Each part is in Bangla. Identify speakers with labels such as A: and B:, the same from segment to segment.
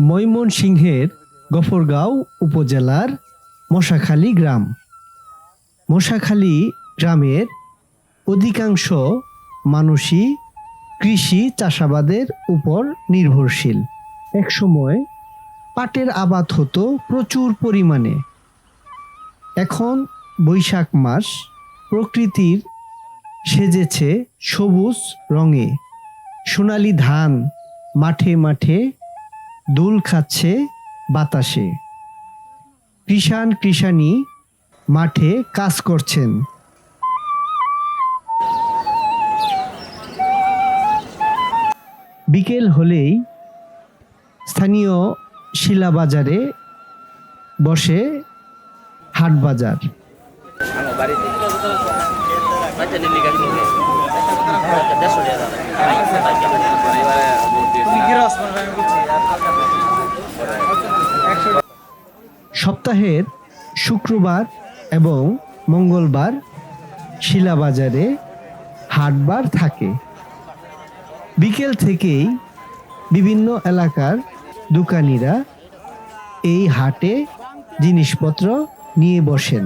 A: ময়মনসিংহের গফরগাঁও উপজেলার মশাখালী গ্রাম। মশাখালী গ্রামের অধিকাংশ মানুষই কৃষি চাষাবাদের উপর নির্ভরশীল। একসময় পাটের আবাদ হতো প্রচুর পরিমাণে। এখন বৈশাখ মাস, প্রকৃতির সেজেছে সবুজ রঙে। সোনালি ধান মাঠে মাঠে দুল খাচ্ছে বাতাসে। কৃষাণ কৃষাণী মাঠে কাজ করছেন। বিকেল হলেই স্থানীয় শিলাবাজারে বসে হাট বাজার। সপ্তাহের শুক্রবার এবং মঙ্গলবার শিলাবাজারে হাটবার থাকে। বিকেল থেকেই বিভিন্ন এলাকার দোকানিরা এই হাটে জিনিসপত্র নিয়ে বসেন।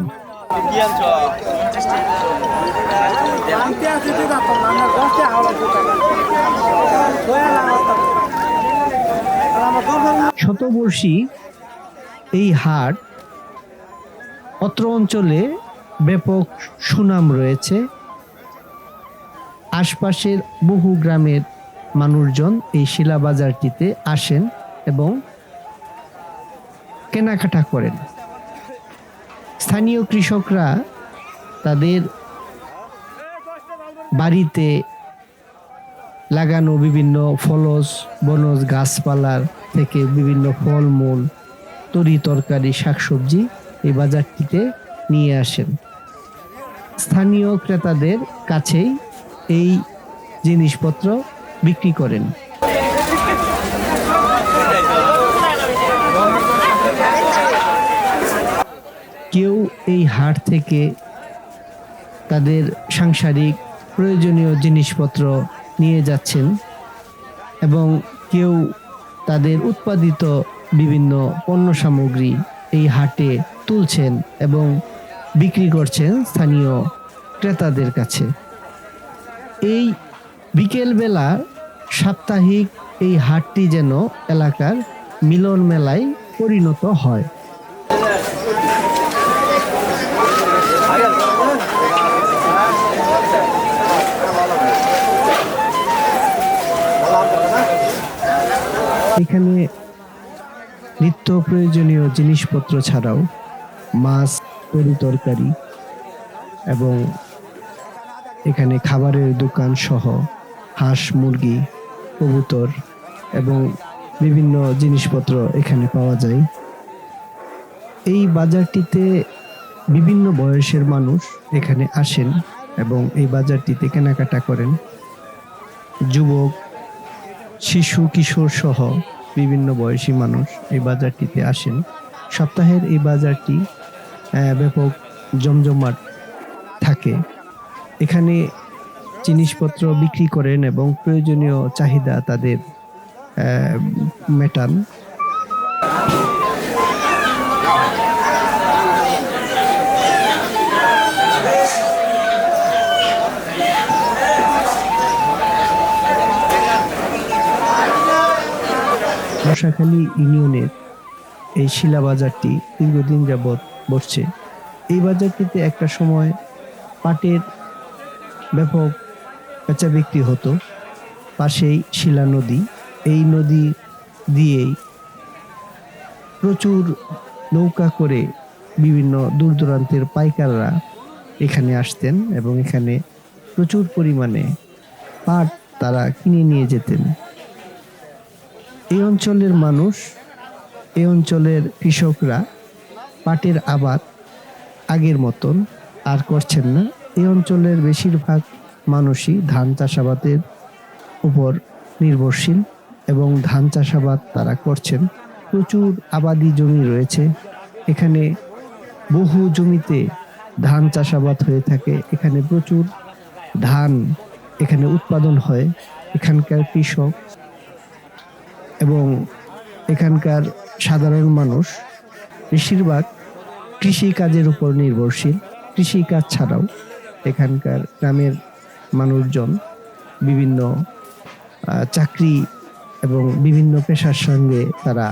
A: শতবর্ষী এই হাট অত্র অঞ্চলে ব্যাপক সুনাম রয়েছে। আশপাশের বহু গ্রামের মানুষজন এই শিলাবাজারটিতে আসেন এবং কেনাকাটা করেন। স্থানীয় কৃষকরা তাদের বাড়িতে লাগানো বিভিন্ন ফলস, বনজ গাছপালার থেকে বিভিন্ন ফলমূল, তরি তরকারি, শাকসবজি এই বাজারটিতে নিয়ে আসেন। স্থানীয় ক্রেতাদের কাছেই এই জিনিসপত্র বিক্রি করেন। কেউ এই হাট থেকে তাদের সাংসারিক প্রয়োজনীয় জিনিসপত্র নিয়ে যাচ্ছেন এবং কেউ তাদের উৎপাদিত বিভিন্ন পণ্য সামগ্রী এই হাটে তুলছেন এবং বিক্রি করছেন স্থানীয় ক্রেতাদের কাছে। এই বিকেলবেলা সাপ্তাহিক এই হাটটি যেন এলাকার মিলন মেলায় পরিণত হয়। এখানে নিত্য প্রয়োজনীয় জিনিসপত্র ছাড়াও মাছ, তরি তরকারি এবং এখানে খাবারের দোকান সহ হাঁস, মুরগি, কবুতর এবং বিভিন্ন জিনিসপত্র এখানে পাওয়া যায়। এই বাজারটিতে বিভিন্ন বয়সের মানুষ এখানে আসেন এবং এই বাজারটিতে কেনাকাটা করেন। যুবক শিশু কিশোর সহ বিভিন্ন বয়সী মানুষ এই বাজারটিতে আসেন। সপ্তাহের এই বাজারটি ব্যাপক জমজমাট থাকে। এখানে জিনিসপত্র বিক্রি করেন এবং প্রয়োজনীয় চাহিদা তাদের মেটান। মশাখালী ইউনিয়নের এই শিলা বাজারটি দীর্ঘদিন যাবৎ বসছে। এই বাজারটিতে একটা সময় পাটের ব্যাপক বেচা বিক্রি হতো। পাশেই শিলা নদী। এই নদী দিয়েই প্রচুর নৌকা করে বিভিন্ন দূর দূরান্তের পাইকাররা এখানে আসতেন এবং এখানে প্রচুর পরিমাণে পাট তারা কিনে নিয়ে যেতেন। এই অঞ্চলের মানুষ, এই অঞ্চলের কৃষকরা পাটের আবাদ আগের মতন আর করছেন না। এই অঞ্চলের বেশিরভাগ মানুষই ধান চাষাবাদের উপর নির্ভরশীল এবং ধান চাষাবাদ তারা করছেন। প্রচুর আবাদি জমি রয়েছে। এখানে বহু জমিতে ধান চাষাবাদ হয়ে থাকে। এখানে প্রচুর ধান এখানে উৎপাদন হয়। এখানকার কৃষক এবং এখানকার সাধারণ মানুষ বেশিরভাগ কৃষি কাজের উপর নির্ভরশীল। কৃষি কাজ ছাড়াও এখানকার গ্রামের মানুষজন বিভিন্ন চাকরি এবং বিভিন্ন পেশার সঙ্গে তারা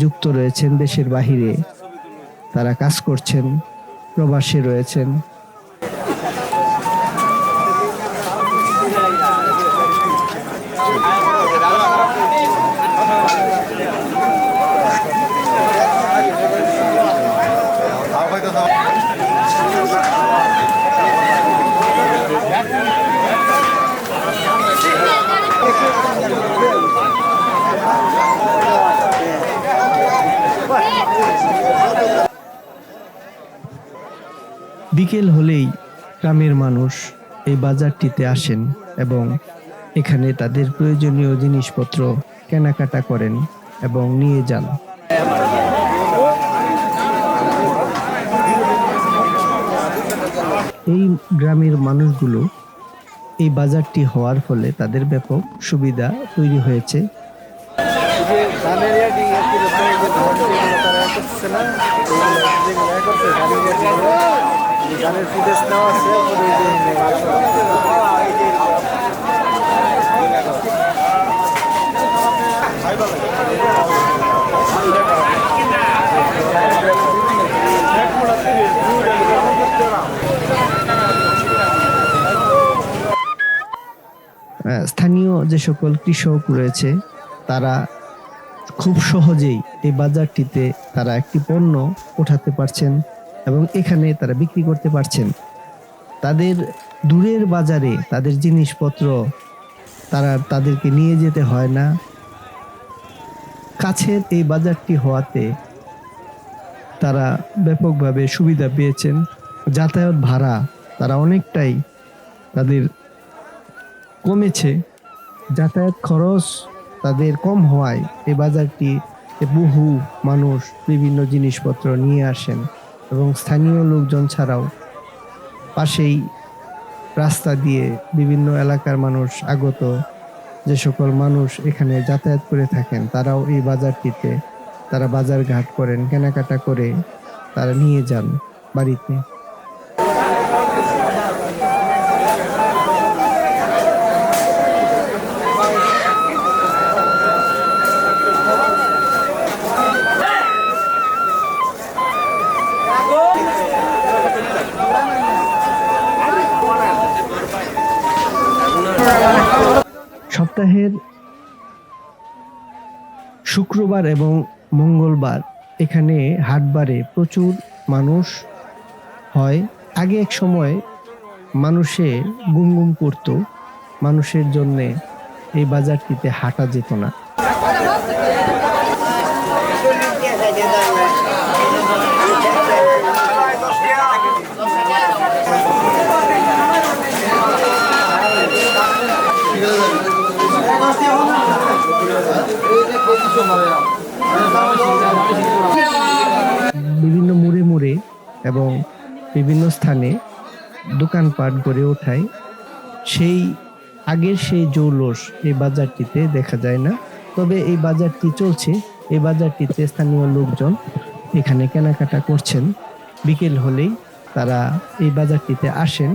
A: যুক্ত রয়েছেন। দেশের বাহিরে তারা কাজ করছেন, প্রবাসে রয়েছেন। বিকেল হলেই গ্রামের মানুষ এই বাজারটিতে আসেন এবং এখানে তাদের প্রয়োজনীয় জিনিসপত্র কেনাকাটা করেন এবং নিয়ে যান। এই গ্রামের মানুষগুলো এই বাজারটি হওয়ার ফলে তাদের ব্যাপক সুবিধা তৈরি হয়েছে।
B: যে ধানের কি কি রকম যে ধান যেগুলো তারা করতেছে না ওগুলো যেগুলো করছে ধানের যেগুলো, যে ধানের ফুটেজ নেওয়া আছে ওগুলো এই যে
A: আহ, স্থানীয় যে সকল কৃষক রয়েছে তারা খুব সহজেই এই বাজারটিতে তারা একটি পণ্য ওঠাতে পারছেন। এবং এখানে তারা বিক্রি করতে পারছেন। তাদের দূরের বাজারে তাদের জিনিসপত্র তারা তাদেরকে নিয়ে যেতে হয় না। কাছের এই বাজারটি হওয়াতে তারা ব্যাপকভাবে সুবিধা পেয়েছেন। যাতায়াত ভাড়া তারা অনেকটাই তাদের কমেছে। যাতায়াত খরচ তাদের কম হওয়ায় এই বাজারটি বহু মানুষ বিভিন্ন জিনিসপত্র নিয়ে আসেন। এবং স্থানীয় লোকজন ছাড়াও পাশেই রাস্তা দিয়ে বিভিন্ন এলাকার মানুষ আগত যে সকল মানুষ এখানে যাতায়াত করে থাকেন, তারাও এই বাজারটিতে তারা বাজার ঘাট করেন, কেনাকাটা করে তারা নিয়ে যান বাড়িতে। সপ্তাহের শুক্রবার এবং মঙ্গলবার এখানে হাটবারে প্রচুর মানুষ হয়। আগে এক সময় মানুষে গুমগুম করতো, মানুষের জন্যে এই বাজারটিতে হাঁটা যেত না। বিভিন্ন মোড়ে মোড়ে এবং বিভিন্ন স্থানে দোকানপাট গড়ে ওঠায়। সেই আগের সেই জৌলস এই বাজারটিতে দেখা যায় না। তবে এই বাজারটি চলছে। এই বাজারটিতে স্থানীয় লোকজন এখানে কেনাকাটা করছেন। বিকেল হলেই তারা এই বাজারটিতে আসেন।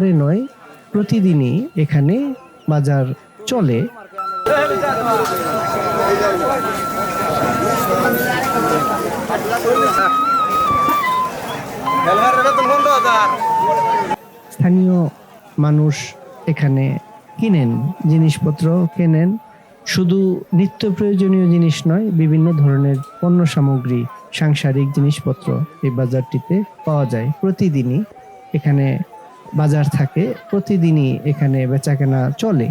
A: হাটবারে নয়, প্রতিদিনই এখানে বাজার চলে। স্থানীয় মানুষ এখানে কিনেন, জিনিসপত্র কেনেন। শুধু নিত্য প্রয়োজনীয় জিনিস নয়, বিভিন্ন ধরনের পণ্য সামগ্রী, সাংসারিক জিনিসপত্র এই বাজারটিতে পাওয়া যায় প্রতিদিনই। এখানে বাজার থাকে প্রতিদিনই এখানে বেচাকেনা চলে।